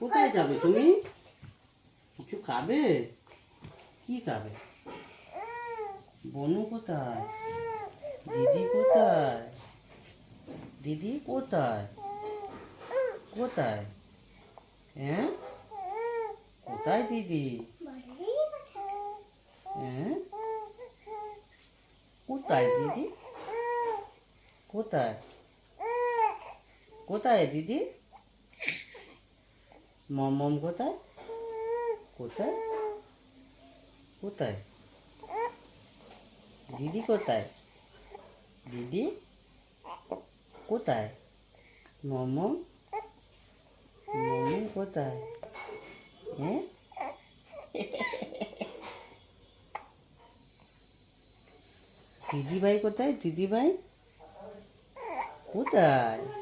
কোথায় যাবে তুমি? কিছু খাবে? কি খাবে? বনু কোথায়? দিদি কোথায়? দিদি কোথায়? কোথায়? হ্যাঁ? কোথায় দিদি? হ্যাঁ? কোথায় দিদি? কোথায়? কোথায় দিদি? মম কোথায়? কোথায়? কোথায়? দিদি কোথায়? দিদি? কোথায়? মম মম কোথায়? হ্যাঁ দিদি ভাই কোথায়? দিদি ভাই কোথায়?